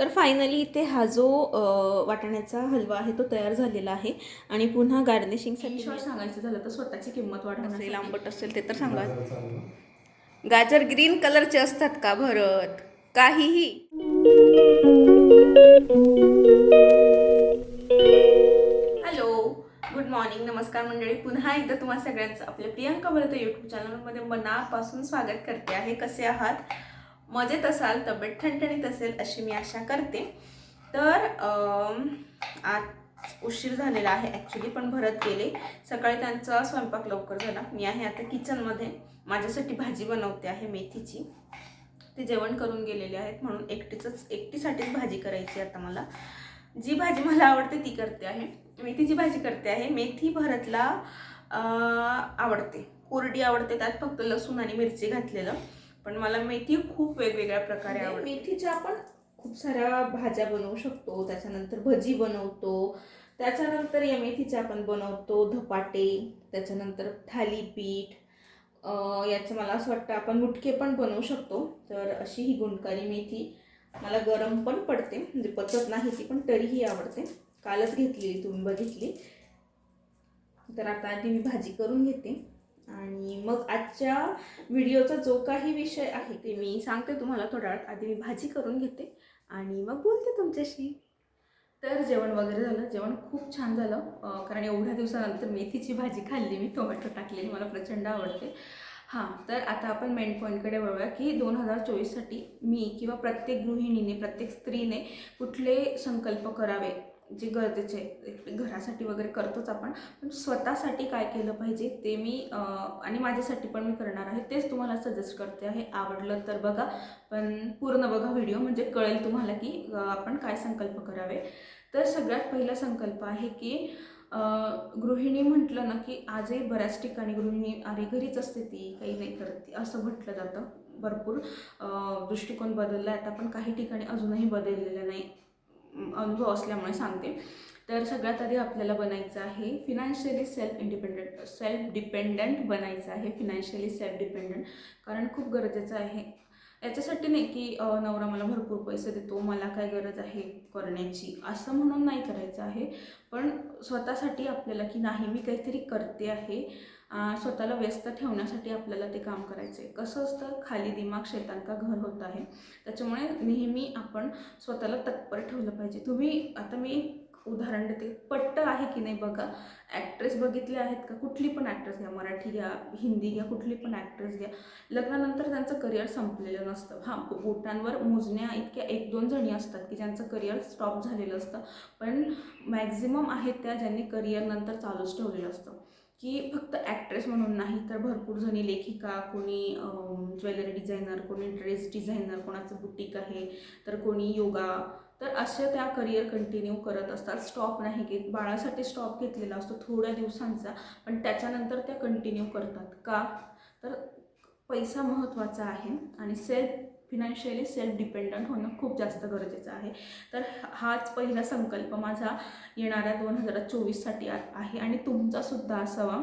तर फायनली इथे हा जो अ, वाटाण्याचा हलवा आहे तो तयार झालेला आहे आणि पुन्हा गार्निशिंगसाठी शॉर्ट सांगायचं झालं तर स्वतःची किंमत असेल वाढवण्यासाठी आंबट असेल ते तर सांगा. गाजर ग्रीन कलरचे असतात का भरत? काहीही. हॅलो गुड मॉर्निंग नमस्कार मंडळी. पुन्हा एकदा तुम्हा सगळ्यांचं आपल्या प्रियंका भरत यूट्यूब चॅनलमध्ये मनापासून स्वागत करते आहे. कसे आहात? मजेत असाल तब्येत ठणठणीत असेल अशी मी आशा करते. तर आज उशीर झालेला आहे ॲक्च्युली पण भरत गेले. सकाळी त्यांचा स्वयंपाक लवकर झाला. मी आहे आता किचनमध्ये माझ्यासाठी भाजी बनवते आहे मेथीची. ते जेवण करून गेलेले आहेत म्हणून एकटीचंच एकटीसाठीच भाजी करायची आता मला. जी भाजी मला आवडते ती करते आहे. मेथीची भाजी करते आहे मेथी भरतला आवडते. कोरडी आवडते त्यात फक्त लसूण आणि मिरची घातलेलं. पण मला मेथी खूप वेगवेगळ्या प्रकारे आवडते. मेथीच्या आपण खूप साऱ्या भाज्या बनवू शकतो त्याच्यानंतर भजी बनवतो त्याच्यानंतर या मेथीच्या आपण बनवतो धपाटे त्याच्यानंतर थालीपीठ याचं मला असं वाटतं आपण मुटके पण बनवू शकतो तर अशी ही गुणकारी मेथी मला गरम पण पडते म्हणजे पचत नाही ती पण तरीही आवडते. कालच घेतलेली तुम्ही बघितली. तर आता आधी मी भाजी करून घेते. आणि मग आजच्या व्हिडिओचा जो काही विषय आहे ते मी सांगते तुम्हाला थोड्या वेळात. आधी मी भाजी करून घेते आणि मग बोलते तुमच्याशी. तर जेवण वगैरे झालं. जेवण खूप छान झालं. कारण एवढ्या दिवसानंतर मेथीची भाजी खाल्ली मी. टोमॅटो टाकलेली. मला प्रचंड आवडते. हां तर आता आपण मेन पॉईंटकडे वळूया की दोन हजार चोवीससाठी मी किंवा प्रत्येक गृहिणीने प्रत्येक स्त्रीने कुठले संकल्प करावे? जे गरजेचे आहे. घरासाठी वगैरे करतोच आपण. पण स्वतःसाठी काय केलं पाहिजे ते मी आणि माझ्यासाठी पण मी करणार आहे तेच तुम्हाला सजेस्ट करते आहे. आवडलं तर बघा पण पूर्ण बघा व्हिडिओ म्हणजे कळेल तुम्हाला की आपण काय संकल्प करावे. तर सगळ्यात पहिला संकल्प आहे की गृहिणी म्हटलं ना की आजही बऱ्याच ठिकाणी गृहिणी अरे घरीच असते ती काही नाही करत असं म्हटलं जातं. भरपूर दृष्टिकोन बदलला आहे आता पण काही ठिकाणी अजूनही बदललेलं नाही. अनुभव असल्यामुळे सांगते. तर सगळ्यात आधी आपल्याला बनायचं आहे financially self independent self dependent बनायचं आहे फिनान्शियली सेल्फ डिपेंडंट कारण खूप गरजेचं आहे. याच्यासाठी नाही की नवरा मला भरपूर पैसे देतो मला काय गरज आहे करण्याची असं म्हणून नाही करायचं आहे. पण स्वतःसाठी आपल्याला की नाही मी काहीतरी करते आहे. स्वतःला व्यस्त ठेवण्यासाठी आपल्याला ते काम करायचं आहे कसं असतं खाली दिमाग शैतान का घर होत आहे? त्याच्यामुळे नेहमी आपण स्वतःला तत्पर ठेवलं पाहिजे. तुम्ही आता मी एक उदाहरण देते. पट्ट आहे की नाही बघा? ॲक्ट्रेस बघितले आहेत का? कुठली पण ॲक्ट्रेस घ्या. मराठी घ्या हिंदी घ्या कुठली पण ॲक्ट्रेस घ्या. लग्नानंतर त्यांचं करिअर संपलेलं नसतं. हां बोटांवर मोजण्या इतक्या एक दोन जणी असतात की ज्यांचं करिअर स्टॉप झालेलं असतं. पण मॅक्झिमम आहेत त्या ज्यांनी करिअरनंतर चालूच ठेवलेलं असतं. की फक्त ॲक्ट्रेस म्हणून नाही तर भरपूर जणी लेखिका कोणी ज्वेलरी डिझायनर कोणी ड्रेस डिझायनर कोणाचं बुटीक आहे तर कोणी योगा तर असे त्या करिअर कंटिन्यू करत असतात. स्टॉप नाही घेत. बाळासाठी स्टॉप घेतलेला असतो थोड्या दिवसांचा पण त्याच्यानंतर त्या कंटिन्यू करतात. का? तर पैसा महत्त्वाचा आहे आणि सेल्फ फिनान्शियली सेल्फ डिपेंडंट होणं खूप जास्त गरजेचं आहे. तर हाच पहिला संकल्प माझा येणाऱ्या दोन हजार चोवीससाठी आहे. आणि तुमचासुद्धा असावा.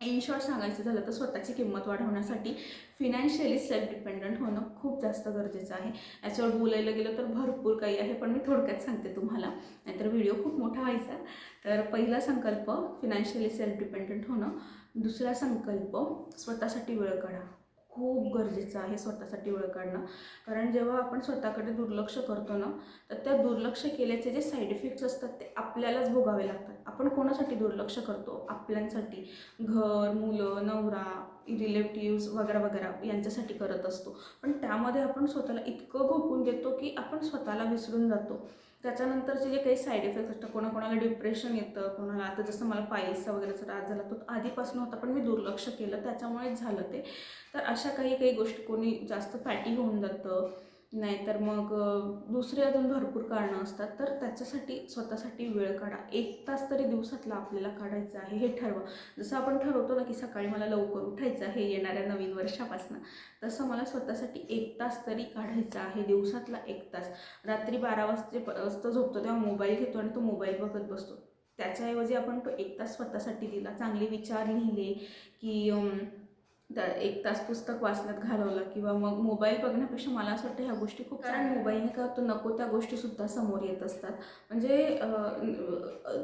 इन शॉर्ट सांगायचं झालं तर स्वतःची किंमत वाढवण्यासाठी फिनान्शियली सेल्फ डिपेंडंट होणं खूप जास्त गरजेचं आहे. याच्यावर बोलायला गेलं तर भरपूर काही आहे पण मी थोडक्यात सांगते तुम्हाला. नाहीतर व्हिडिओ खूप मोठा व्हायचा. तर पहिला संकल्प फिनान्शियली सेल्फ डिपेंडंट होणं. दुसरा संकल्प स्वतःसाठी वेळ काढा. खूप गरजेचं आहे स्वतःसाठी वेळ काढणं. कारण जेव्हा आपण स्वतःकडे दुर्लक्ष करतो ना तर त्या दुर्लक्ष केल्याचे जे साईड इफेक्ट्स असतात ते आपल्यालाच भोगावे लागतात. आपण कोणासाठी दुर्लक्ष करतो? आपल्यांसाठी. घर मुलं नवरा रिलेटिव्स वगैरे वगैरे यांच्यासाठी करत असतो. पण त्यामध्ये आपण स्वतःला इतकं घोपून देतो की आपण स्वतःला विसरून जातो. त्याच्यानंतरचे जे काही साईड इफेक्ट्स असतात कोणाकोणाला डिप्रेशन येतं कोणाला आता जसं मला पायसा वगैरेचा त्रास झाला तो आधीपासून होता पण मी दुर्लक्ष केलं त्याच्यामुळेच झालं ते. तर अशा काही काही गोष्टी कोणी जास्त फॅटी होऊन जातं नाहीतर मग दुसरी दुसरे अजून भरपूर कारणं असतात. तर त्याच्यासाठी स्वतःसाठी वेळ काढा. एक तास तरी दिवसातला आपल्याला काढायचं आहे हे ठरवा. जसं आपण ठरवतो ना की सकाळी मला लवकर उठायचं आहे येणाऱ्या नवीन वर्षापासून. तसं मला स्वतःसाठी एक तास तरी काढायचा आहे दिवसातला एक तास. रात्री बारा वाजते वाजता झोपतो तेव्हा मोबाईल घेतो आणि तो मोबाईल बघत बसतो. त्याच्याऐवजी आपण तो एक तास स्वतःसाठी दिला. चांगले विचार लिहिले की एक तास पुस्तक वाचण्यात घालवलं किंवा मग मोबाईल बघण्यापेक्षा मला असं वाटतं ह्या गोष्टी खूप कारण मोबाईलने काय होतं नको त्या गोष्टीसुद्धा समोर येत असतात. म्हणजे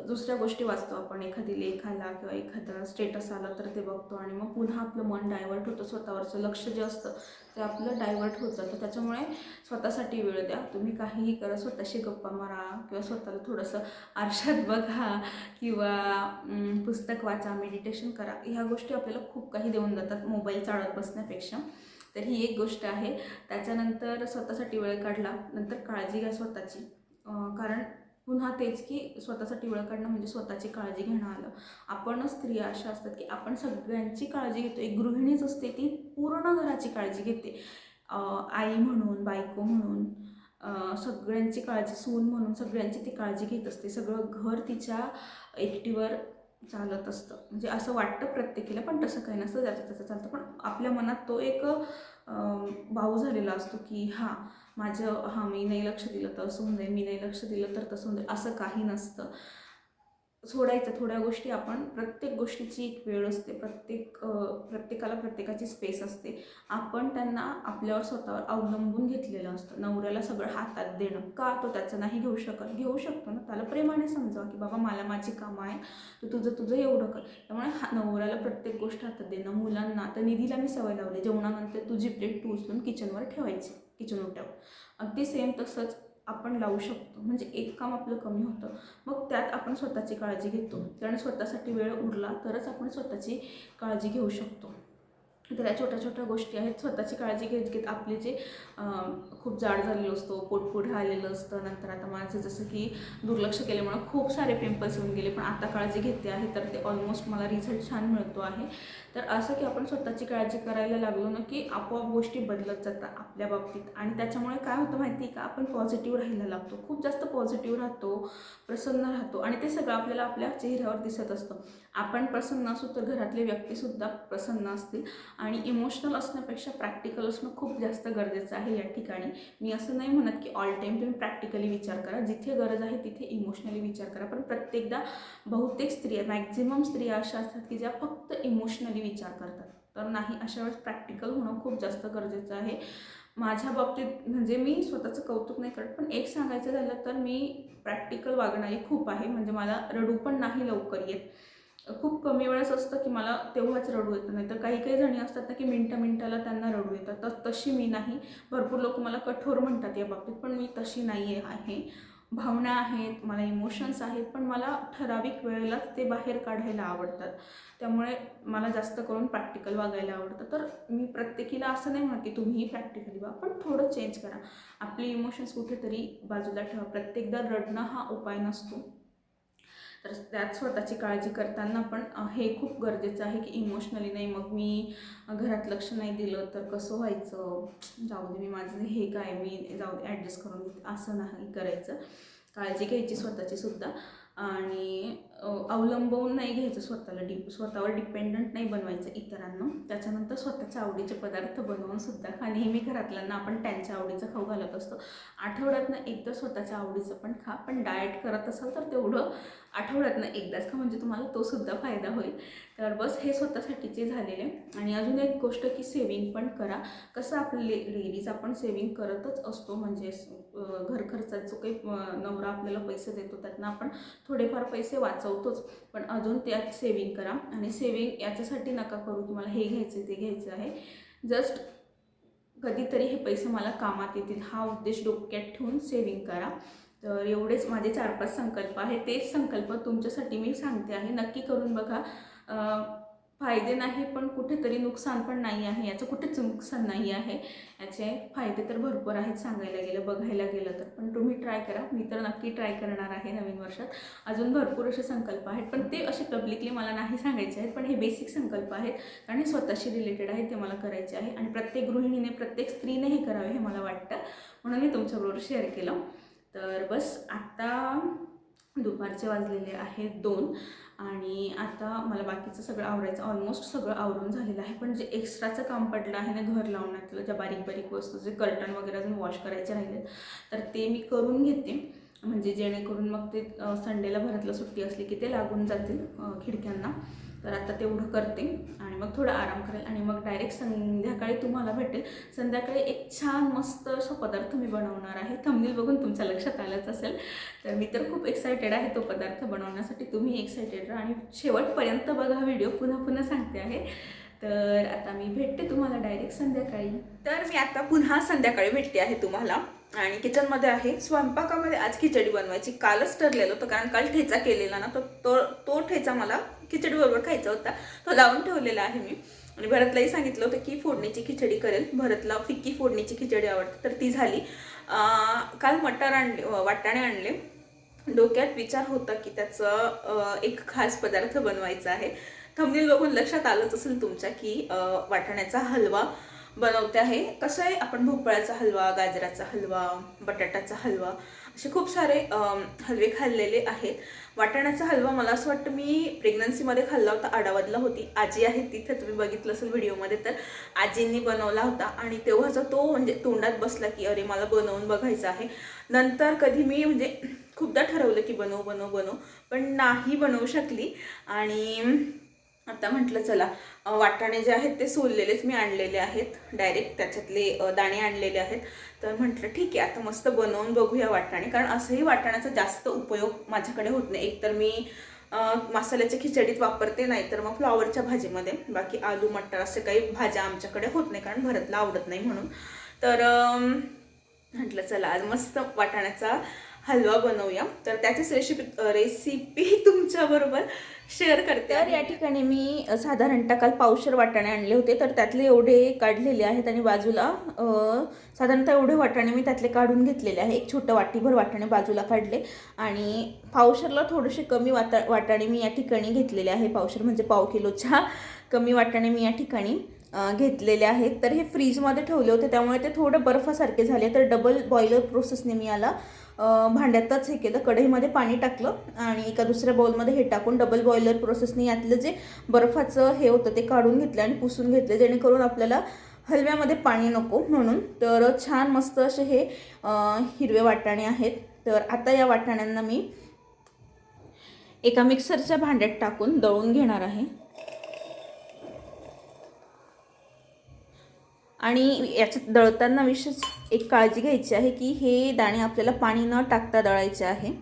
दुसऱ्या गोष्टी वाचतो आपण एखादी लेख आला किंवा एखादा स्टेटस आलं तर ते बघतो आणि मग पुन्हा आपलं मन डायवर्ट होतं स्वतःवरचं लक्ष जे असतं ते आपलं डायव्हर्ट होत. जातं त्याच्यामुळे स्वतःसाठी वेळ द्या. तुम्ही काहीही करा. स्वतःशी गप्पा मारा किंवा स्वतःला थोडंसं आरशात बघा किंवा पुस्तक वाचा मेडिटेशन करा. ह्या गोष्टी आपल्याला खूप काही देऊन जातात मोबाईल चाळत बसण्यापेक्षा. तर ही एक गोष्ट आहे. त्याच्यानंतर स्वतःसाठी वेळ काढला. नंतर काळजी घ्या स्वतःची. कारण पुन्हा तेच की स्वतःसाठी वेळ काढणं म्हणजे स्वतःची काळजी घेणं आलं. आपणच स्त्रिया अशा असतात की आपण सगळ्यांची काळजी घेतो. एक गृहिणीच असते ती पूर्ण घराची काळजी घेते. आई म्हणून बायको म्हणून सगळ्यांची काळजी सून म्हणून सगळ्यांची ती काळजी घेत असते. सगळं घर तिच्या एकटीवर चालत असतं. म्हणजे असं वाटतं प्रत्येकीला पण तसं काही नसतं. ज्याचं त्याचं चालतं. पण आपल्या मनात तो एक भाऊ भाव झालेला असतो की हां माझं हां मी नाही लक्ष दिलं तर असं होऊन जाईल मी नाही लक्ष दिलं तर तसं होऊन जाईल असं काही नसतं. सोडायचं थोड्या गोष्टी आपण प्रत्येक गोष्टीची एक वेळ असते प्रत्येक प्रत्येकाला प्रत्येकाची स्पेस असते. आपण त्यांना आपल्यावर स्वतःवर अवलंबून घेतलेलं असतं. नवऱ्याला सगळं हातात देणं का तो त्याचं नाही घेऊ शकत? घेऊ शकतो ना त्याला प्रेमाने समजावं की बाबा मला माझी कामं आहे तू तुझं तुझं एवढं कर. त्यामुळे हा नवऱ्याला प्रत्येक गोष्ट हातात देणं मुलांना तर निधीला मी सवय लावली जेवणानंतर तुझी प्लेट तू उचलून किचनवर ठेवायची. किचन ओट्यावर अगदी सेम तसंच आपण लावू शकतो. म्हणजे एक काम आपलं कमी होतं. मग त्यात आपण स्वतःची काळजी घेतो. कारण स्वतःसाठी वेळ उरला तरच आपण स्वतःची काळजी घेऊ शकतो. त्याला छोट्या छोट्या गोष्टी आहेत. स्वतःची काळजी घेत घेत आपले जे खूप जाड झालेलो असतो पोट पुढे आलेलं असतं. नंतर आता माझं जसं की दुर्लक्ष केल्यामुळे खूप सारे पिंपल्स येऊन गेले. पण आता काळजी घेते आहे तर ते ऑलमोस्ट मला रिझल्ट छान मिळतो आहे. तर असं की आपण स्वतःची काळजी करायला लागलो ना की आपोआप गोष्टी बदलत जातात आपल्या बाबतीत. आणि त्याच्यामुळे काय होतं माहिती आहे का? आपण पॉझिटिव्ह राहायला लागतो. खूप जास्त पॉझिटिव्ह राहतो प्रसन्न राहतो. आणि ते सगळं आपल्याला आपल्या चेहऱ्यावर दिसत असतं. आपण प्रसन्न असू तर घरातले व्यक्तीसुद्धा प्रसन्न असतील. आणि इमोशनल असण्यापेक्षा प्रॅक्टिकल असणं खूप जास्त गरजेचं आहे या ठिकाणी. मी असं नाही म्हणत की ऑल टाईम तुम्ही प्रॅक्टिकली विचार करा. जिथे गरज आहे तिथे इमोशनली विचार करा. पण प्रत्येकदा बहुतेक स्त्रिया मॅक्झिमम स्त्रिया अशा असतात की ज्या फक्त इमोशनली विचार करतात. तर नाही अशा वेळेस प्रॅक्टिकल होणं खूप जास्त गरजेचं आहे. माझ्या बाबतीत म्हणजे मी स्वतःचं कौतुक नाही करत पण एक सांगायचं झालं तर मी प्रॅक्टिकल वागणारी खूप आहे. म्हणजे मला रडू पण नाही लवकर येत. खूप कमी वेळेस असतं की मला तेव्हाच रडू येतं. नाही तर काही काही जणी असतात ना की मिनटं मिनटाला त्यांना रडू येतात. तर तशी मी नाही. भरपूर लोक मला कठोर म्हणतात या बाबतीत पण मी तशी नाही आहे. भावना आहेत मला इमोशन्स आहेत पण मला ठराविक वेळेलाच ते बाहेर काढायला आवडतात. त्यामुळे मला जास्त करून प्रॅक्टिकल वागायला आवडतं. तर मी प्रत्येकीला असं नाही म्हणत की तुम्हीही प्रॅक्टिकली वा पण थोडं चेंज करा. आपले इमोशन्स कुठेतरी बाजूला ठेवा. प्रत्येकदा रडणं हा उपाय नसतो. तर त्यात स्वतःची काळजी करताना पण हे खूप गरजेचं आहे की इमोशनली नाही मग मी घरात लक्ष नाही दिलं तर कसं व्हायचं? जाऊ दे मी माझं हे काय मी जाऊ दे ॲडजस्ट करून असं नाही करायचं. काळजी घ्यायची स्वतःची सुद्धा. आणि अवलंबवून नाही घ्यायचं स्वतःला डिप स्वतःवर डिपेंडंट नाही बनवायचं इतरांना. त्याच्यानंतर स्वतःच्या आवडीचे पदार्थ बनवून सुद्धा खा नेहमी घरातल्यांना आपण त्यांच्या आवडीचं खाऊ घालत असतो. आठवड्यातनं एकदा स्वतःच्या आवडीचं पण खा पण डाएट करत असाल तर तेवढं आठवड्यातनं एकदाच खा म्हणजे तुम्हाला तो सुद्धा फायदा होईल. तर बस हे स्वतःसाठीचे झालेले आणि अजून एक गोष्ट की सेविंग पण करा. कसं आपले लेडीज आपण सेविंग करतच असतो म्हणजे अं, घर खर्चात जो काही नवरा आपल्याला पैसे देतो त्यातनं आपण थोडेफार पैसे वाचवतोच पण अजून त्यात सेविंग करा आणि सेविंग याच्यासाठी नका करू की मला हे घ्यायचं ते घ्यायचं आहे. जस्ट कधीतरी हे पैसे मला कामात येतील. हा उद्देश डोक्यात ठेवून सेविंग करा. तर एवढेच माझे चार पाच संकल्प आहे तेच संकल्प तुमच्यासाठी मी सांगते आहे. नक्की करून बघा. फायदे नाही पण कुठेतरी नुकसान पण नाही आहे याचं कुठेच नुकसान नाही आहे. याचे फायदे तर भरपूर आहेत सांगायला गेलं बघायला गेलं तर. पण तुम्ही ट्राय करा मी तर नक्की ट्राय करणार आहे नवीन वर्षात. अजून भरपूर असे संकल्प आहेत पण ते असे पब्लिकली मला नाही सांगायचे आहेत पण हे बेसिक संकल्प आहेत. कारण हे स्वतःशी रिलेटेड आहेत ते मला करायचे आहे. आणि प्रत्येक गृहिणीने प्रत्येक स्त्रीने हे करावे हे मला वाटतं. म्हणून मी तुमच्याबरोबर शेअर केलं. तर बस आत्ता दुपारचे वाजलेले आहेत दोन. आणि आता मला बाकीचं सगळं आवरायचं ऑलमोस्ट सगळं आवरून झालेलं आहे. पण जे एक्स्ट्राचं काम पडलं आहे ना घर लावण्यातलं ज्या बारीक बारीक वस्तू जे कर्टन वगैरे अजून वॉश करायचे राहिले तर ते मी करून घेते. म्हणजे जेणेकरून मग ते संडेला घरातलं सुट्टी असली की ते लागून जातील खिडक्यांना. तर आता तेवढं करते आणि मग थोडं आराम करेल. आणि मग डायरेक्ट संध्याकाळी तुम्हाला भेटेल. संध्याकाळी एक छान मस्त असा पदार्थ मी बनवणार आहे. थंबनेल बघून तुमच्या लक्षात आलंच असेल. तर मी तर खूप एक्सायटेड आहे तो पदार्थ बनवण्यासाठी. तुम्ही एक्सायटेड राहा आणि शेवटपर्यंत बघा व्हिडिओ पुन्हा पुन्हा सांगते आहे. तर आता मी भेटते तुम्हाला डायरेक्ट संध्याकाळी. तर मी आता पुन्हा संध्याकाळी भेटते आहे तुम्हाला. आणि किचनमध्ये आहे स्वयंपाकामध्ये आज खिचडी बनवायची. कालच ठरलेलं होतं कारण काल ठेचा केलेला ना तो तो तो ठेचा मला खिचडीबरोबर खायचा होता. तो लावून ठेवलेला आहे मी. आणि भरतलाही सांगितलं होतं की फोडणीची खिचडी करेल. भरतला फिक्की फोडणीची खिचडी आवडते तर ती झाली. काल मटार आणले वाटाणे आणले. डोक्यात विचार होता की त्याचं एक खास पदार्थ बनवायचा आहे. थंबनेल बघून लक्षात आलंच असेल तुमच्या की वाटाण्याचा हलवा बनवते आहे. कसं आहे आपण भोपळ्याचा हलवा गाजराचा हलवा बटाट्याचा हलवा असे खूप सारे हलवे खाल्लेले आहेत. वाटाण्याचा हलवा मला असं वाटतं मी प्रेग्नन्सीमध्ये खाल्ला होता आडावदला होती. आजी आहे तिथे तुम्ही बघितलं असेल व्हिडिओमध्ये तर आजींनी बनवला होता. आणि तेव्हाचा तो म्हणजे तोंडात बसला की अरे मला बनवून बघायचं आहे. नंतर कधी मी म्हणजे खूपदा ठरवलं की बनवू बनवू बनवू. पण नाही बनवू शकली. आणि आता म्हटलं चला वाटाणे जे आहेत ते सोललेलेच मी आणलेले आहेत. डायरेक्ट त्याच्यातले दाणे आणलेले आहेत. तर म्हटलं ठीक आहे आता मस्त बनवून बघूया वाटाणे. कारण असंही वाटाण्याचा जास्त उपयोग माझ्याकडे होत नाही. एकतर मी मसाल्याच्या खिचडीत वापरते नाही तर मग फ्लॉवरच्या भाजीमध्ये. बाकी आलू मटर असे काही भाज्या आमच्याकडे होत नाही कारण भरतला आवडत नाही म्हणून. तर म्हटलं चला आज मस्त वाटाण्याचा हलवा बनवूया. तर त्याचीच रेसिपी रेसिपी तुमच्याबरोबर शेअर करते तर या ठिकाणी मी साधारणतः काल पावशर वाटाणे आणले होते. तर त्यातले एवढे काढलेले आहेत आणि बाजूला साधारणतः एवढे वाटाणे मी त्यातले काढून घेतलेले आहे. एक छोटं वाटीभर वाटाणे बाजूला काढले आणि पावशरला थोडेसे कमी वाटा वाटाणे मी या ठिकाणी घेतलेले आहे. पावशर म्हणजे पाव किलोच्या कमी वाटाणे मी या ठिकाणी घेतलेले आहेत. तर हे फ्रीजमध्ये ठेवले होते त्यामुळे ते थोडं बर्फासारखे झाले. तर डबल बॉयलर प्रोसेसने मी याला भांड्यातच हे केलं. कढईमध्ये पाणी टाकलं आणि एका दुसऱ्या बाउलमध्ये हे टाकून डबल बॉयलर प्रोसेसने यातलं जे बर्फाचं हे होतं ते काढून घेतलं आणि पुसून घेतलं. जेणेकरून आपल्याला हलव्यामध्ये पाणी नको म्हणून. तर छान मस्त असे हे हिरवे वाटाणे आहेत. तर आता या वाटाण्यांना मी एका मिक्सरच्या भांड्यात टाकून दळून घेणार आहे. आणि याच्यात दळताना विशेष एक काळजी घ्यायची आहे की हे दाणे आपल्याला पाणी न टाकता दळायचे आहे.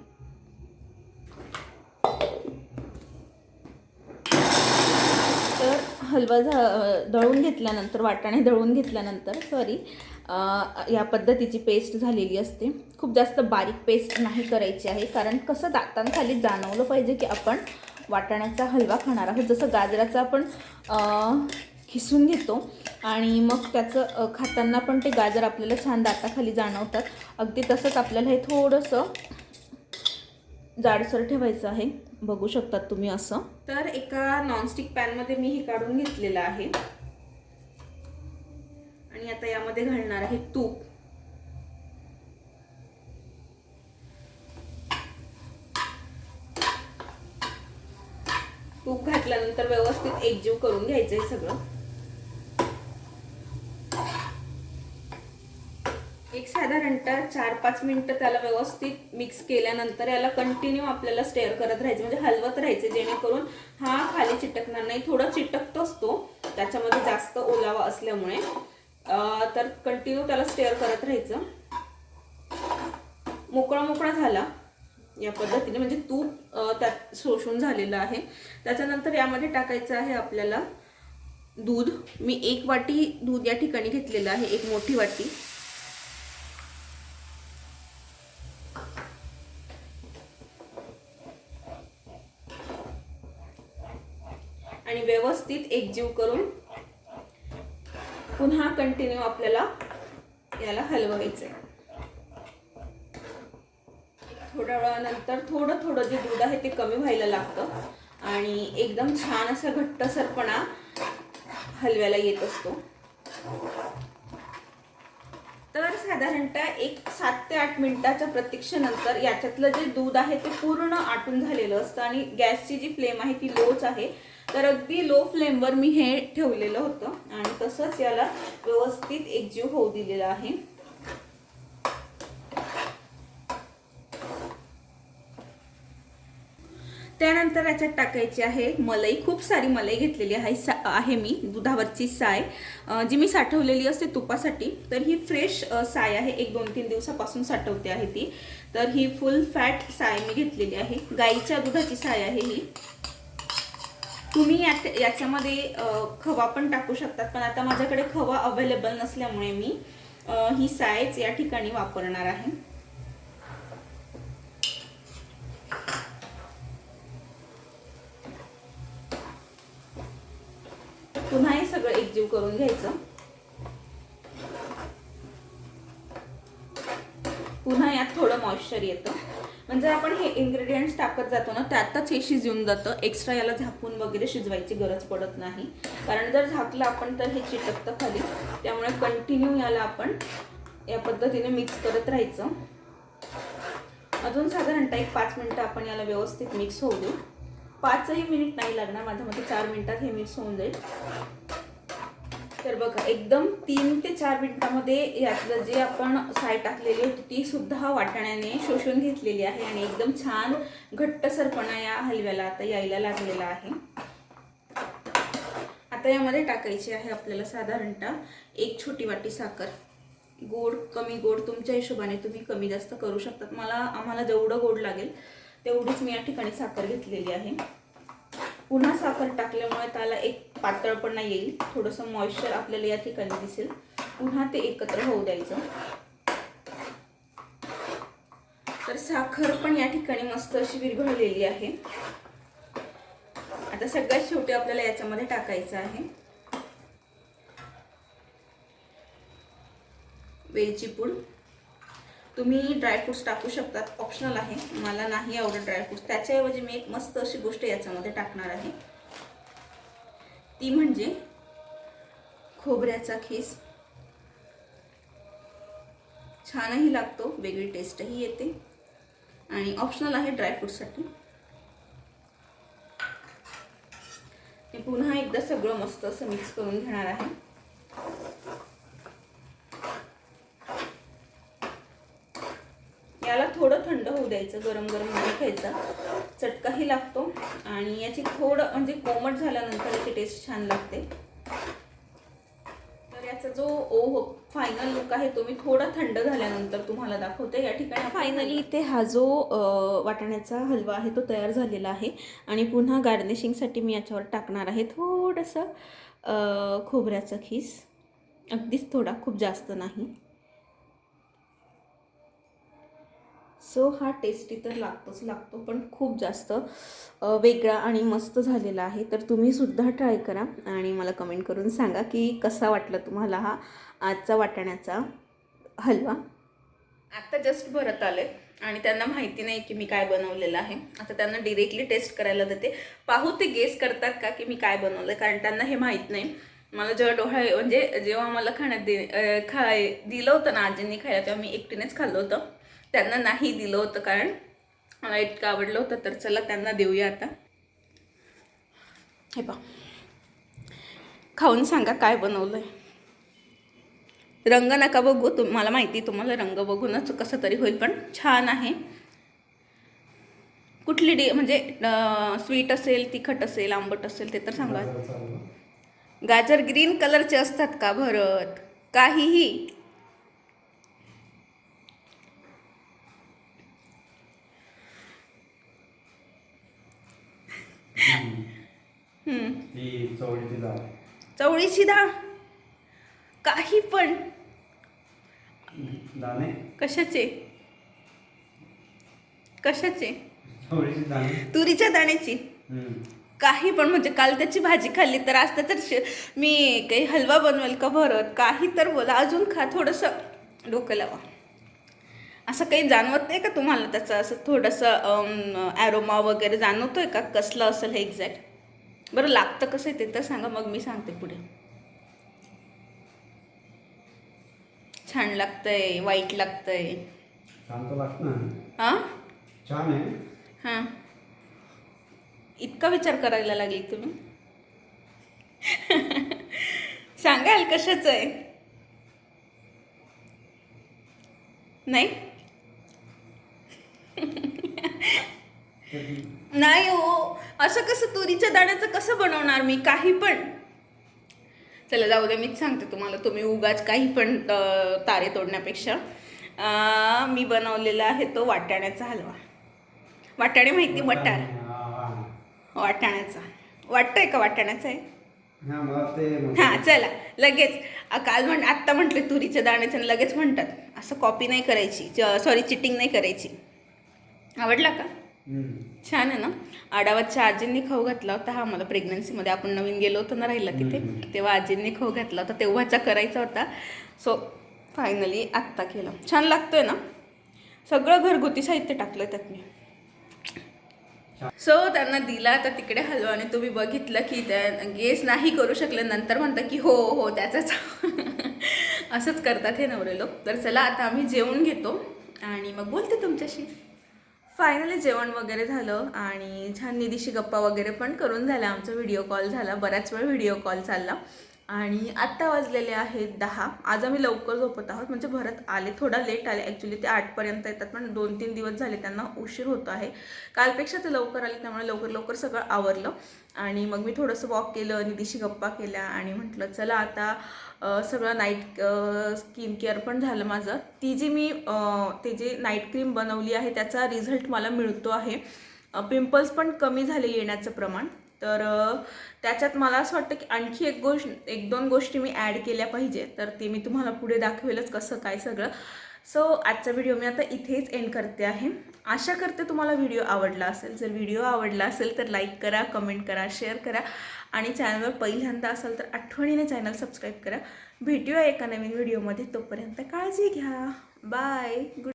तर हलवा झा दळून घेतल्यानंतर वाटाणे दळून घेतल्यानंतर सॉरी या पद्धतीची पेस्ट झालेली असते. खूप जास्त बारीक पेस्ट नाही करायची आहे कारण कसं दातांखाली जाणवलं पाहिजे की आपण वाटाण्याचा हलवा खाणार आहोत. जसं गाजराचा आपण खिसून घेतो आणि मग त्याचं खाताना पण ते गाजर आपल्याला छान दाताखाली जाणवतात. अगदी तसंच आपल्याला हे थोडंसं जाडसर ठेवायचं आहे. बघू शकतात तुम्ही असं. तर एका नॉनस्टिक पॅनमध्ये मी हे काढून घेतलेलं आहे. आणि आता यामध्ये घालणार आहे तूप. तूप घातल्यानंतर व्यवस्थित एकजीव करून घ्यायचं आहे सगळं एक साधारणतः चार पाच मिनटं त्याला व्यवस्थित मिक्स केल्यानंतर याला कंटिन्यू आपल्याला स्टेअर करत राहायचं म्हणजे हलवत राहायचं जेणेकरून हा खाली चिटकणार नाही. थोडा चिटकतोच तो त्याच्यामध्ये जास्त ओलावा असल्यामुळे. तर कंटिन्यू त्याला स्टेअर करत राहायचं. मोकळा मोकळा झाला या पद्धतीने म्हणजे तूप त्यात शोषून झालेलं आहे. त्याच्यानंतर यामध्ये टाकायचं आहे आपल्याला दूध. मी एक वाटी दूध या ठिकाणी घेतलेलं आहे एक मोठी वाटी. व्यवस्थित एकजीव करून पुन्हा कंटिन्यू आपल्याला याला हलवायचं आहे थोड्या वेळानंतर थोडं थोडं जे दूध आहे ते कमी व्हायला लागतं आणि एकदम छान असा घट्टसरपणा हलव्याला येत असतो. तर साधारणतः एक सात ते आठ मिनिटाच्या प्रतीक्षेनंतर याच्यातलं जे दूध आहे ते पूर्ण आटून झालेलं असतं आणि गॅसची जी फ्लेम आहे ती लोच आहे. तर अगदी लो फ्लेमवर मी हे ठेवलेलं होतं आणि तसंच याला व्यवस्थित एकजीव होऊ दिलेला आहे. त्यानंतर याच्यात टाकायची आहे मलाई. खूप सारी मलाई घेतलेली आहे सा आहे मी दुधावरची साय. जी मी साठवलेली असते तुपासाठी तर ही फ्रेश साय आहे. एक दोन तीन दिवसापासून साठवते आहे ती. तर ही फुल फॅट साय मी घेतलेली आहे. गाईच्या दुधाची साय आहे ही. तुम्ही यात याच्यामध्ये खवा पण टाकू शकतात पण आता माझ्याकडे खवा अवेलेबल नसल्यामुळे मी ही साईज या ठिकाणी वापरणार आहे. पुन्हा हे सगळं एकजीव करून घ्यायचं. पुन्हा यात थोडं मॉइश्चर येतं. म्हणजे आपण हे इन्ग्रेडियंट्स टाकत जातो ना त्यातच हे शिजून जातं. एक्स्ट्रा याला झाकून वगैरे शिजवायची गरज पडत नाही. कारण जर झाकलं आपण तर हे चिटकतं खाली. त्यामुळे कंटिन्यू याला आपण या पद्धतीने मिक्स करत राहायचं. अजून साधारणतः एक पाच मिनटं आपण याला व्यवस्थित मिक्स होऊ देऊ. पाचही मिनिट नाही लागणार. माझ्या मते चार मिनिटात हे मिक्स होऊन जाईल. तर बघा एकदम तीन ते चार मिनिटामध्ये यातलं जे आपण साय टाकलेली होती ती सुद्धा वाटाण्याने शोषून घेतलेली आहे आणि एकदम छान घट्टसरपणा या हलव्याला आता यायला लागलेला आहे. आता यामध्ये टाकायची आहे आपल्याला साधारणतः एक छोटी वाटी साखर. गोड कमी गोड तुमच्या हिशोबाने तुम्ही कमी जास्त करू शकतात मला आम्हाला जेवढं गोड लागेल तेवढीच मी या ठिकाणी साखर घेतलेली आहे. पुन्हा साखर टाकल्यामुळे त्याला एक पातळपणा येईल. थोडंसं मॉइश्चर आपल्याला या ठिकाणी दिसेल. पुन्हा ते एकत्र होऊ द्यायचं. तर साखर पण या ठिकाणी मस्त अशी विरघळलेली आहे. आता सगळ्यात शेवटी आपल्याला याच्यामध्ये टाकायचं आहे. वेलची पूड. तुम्ही ड्रायफ्रुट्स टाकू शकतात. ऑप्शनल आहे. मला नाही आवडत ड्रायफ्रुट्स त्याच्याऐवजी मी एक मस्त अशी गोष्ट याच्यामध्ये टाकणार आहे. ती म्हणजे खोबऱ्याचा खीस. छानही लागतो. वेगळी टेस्टही येते. आणि ऑप्शनल आहे ड्रायफ्रूटसाठी मी पुन्हा एकदा सगळं मस्त असं मिक्स करून घेणार आहे याला थोडं घ्यायचं गरम गरम नाही खायचं चटकाही लागतो आणि याची थोडं म्हणजे कोमट झाल्यानंतर याची टेस्ट छान लागते. तर याचा जो ओ हो, फायनल लुक आहे तो मी थोडा थंड झाल्यानंतर तुम्हाला दाखवते. या ठिकाणी फायनली इथे हा जो वाटाण्याचा हलवा आहे तो तयार झालेला आहे आणि पुन्हा गार्निशिंगसाठी मी याच्यावर टाकणार आहे थोडंसं खोबऱ्याचा खोबऱ्याचं खीस. अगदीच थोडा खूप जास्त नाही. सो हा टेस्टी तर लागतोच लागतो पण खूप जास्त वेगळा आणि मस्त झालेला आहे. तर तुम्हीसुद्धा ट्राय करा आणि मला कमेंट करून सांगा की कसा वाटला तुम्हाला हा आजचा वाटाण्याचा हलवा? आत्ता जस्ट भरत आले आणि त्यांना माहिती नाही की मी काय बनवलेलं आहे. आता त्यांना डिरेक्टली टेस्ट करायला देते. पाहू ते गेस करतात का की मी काय बनवलं कारण त्यांना हे माहीत नाही. मला जेव्हा डोहा म्हणजे जेव्हा मला खाण्यात दे खाय दिलं होतं ना आजींनी खायला तेव्हा मी एकटीनेच खाल्लं होतं. त्यांना नाही दिलं होतं कारण मला इतकं आवडलं होतं तर चला त्यांना देऊया आता. हे पा खाऊन सांगा काय बनवलं आहे रंग नका बघू तुम मला माहिती आहे तुम्हाला रंग बघूनच कसं तरी होईल पण छान आहे. कुठली डी म्हणजे स्वीट असेल तिखट असेल आंबट असेल ते तर सांगा. गाजर ग्रीन कलरचे असतात का? भरत. काहीही. चवळीची डाळ डाळ काही पण. दाणे? कशाचे? कशाचे? तुरीच्या दाण्याची. काही पण म्हणजे काल त्याची भाजी खाल्ली तर आज त्याचं मी काही हलवा बनवेल का भरत? काही तर बोला अजून खा थोडंसं डोकं लावा. असं काही जाणवत नाही का तुम्हाला त्याचं असं थोडंसं ॲरोमा वगैरे जाणवतोय का? कसलं असेल हे एक्झॅक्ट बरं लागतं कसं आहे ते तर सांगा मग मी सांगते पुढे. छान लागतंय वाईट लागतंय. हां छान आहे. हां. इतका विचार करायला लागली तुम्ही? सांगाल कशाचं आहे? नाही ते- नाही हो असं कसं तुरीच्या दाण्याचं कसं बनवणार मी? काही पण. चला जाऊ दे मीच सांगते तुम्हाला. तुम्ही उगाच काही पण तारे तोडण्यापेक्षा मी बनवलेला आहे तो वाटाण्याचा हलवा. वाटाणे माहिती वटार. वाटाण्याचा. वाटतंय का वाटाण्याचा आहे हा हां चला लगेच. काल म्हण आत्ता म्हटले तुरीच्या दाण्याचं लगेच म्हणतात. असं कॉपी नाही करायची. सॉरी चिटिंग नाही करायची. आवडला का. छान आहे ना? आडावाच्या आजींनी खाऊ घातला होता. हा मला प्रेग्नन्सीमध्ये आपण नवीन गेलो होतो ना राहिला तिथे. तेव्हा आजींनी खाऊ घातला होता. तेव्हाचा करायचा होता. सो फायनली आत्ता केलं. छान लागतोय ना? सगळं घरगुती साहित्य टाकलं त्यात मी सो त्यांना दिला. तर तिकडे हलवा आणि तुम्ही बघितलं की त्या गेस नाही करू शकले. नंतर म्हणतात की हो हो त्याचाच. असंच करतात हे नवरे लोक. तर चला आता आम्ही जेवून घेतो. आणि मग बोलते तुमच्याशी. फायनली जेवण वगैरे झालं आणि छान निधीशी गप्पा वगैरे पण करून झाल्या. आमचा व्हिडिओ कॉल झाला. बराच वेळ व्हिडिओ कॉल चालला. आणि आत्ता वाजलेले आहेत दहा. आज आम्ही लवकर झोपत आहोत. म्हणजे भरत आले थोडा लेट आले. ॲक्च्युली ते आठपर्यंत येतात पण दोन तीन दिवस झाले त्यांना उशीर होतो आहे. कालपेक्षा ते लवकर आले त्यामुळे लवकर लवकर सगळं आवरलं. आणि मग मी थोडंसं वॉक केलं निधीशी गप्पा केल्या आणि म्हटलं चला आता सगळं नाईट स्किन केअर पण झालं माझं. ती जी मी ते जे नाईट क्रीम बनवली आहे त्याचा रिझल्ट मला मिळतो आहे. पिंपल्स पण कमी झाले येण्याचं प्रमाण. तर त्याच्यात मला असं वाटतं की आणखी एक गोष्ट एक दोन गोष्टी मी ॲड केल्या पाहिजे. तर ते मी तुम्हाला पुढे दाखवेलच कसं काय सगळं. सो आजचा व्हिडिओ मी आता इथेच एंड करते आहे. आशा करते तुम्हाला व्हिडिओ आवडला असेल. जर व्हिडिओ आवडला असेल तर लाईक करा कमेंट करा शेअर करा. आणि चॅनलवर पहिल्यांदा असाल तर आठवणीने चॅनल सबस्क्राईब करा. भेटूया एका नवीन व्हिडिओमध्ये तोपर्यंत काळजी घ्या. Bye good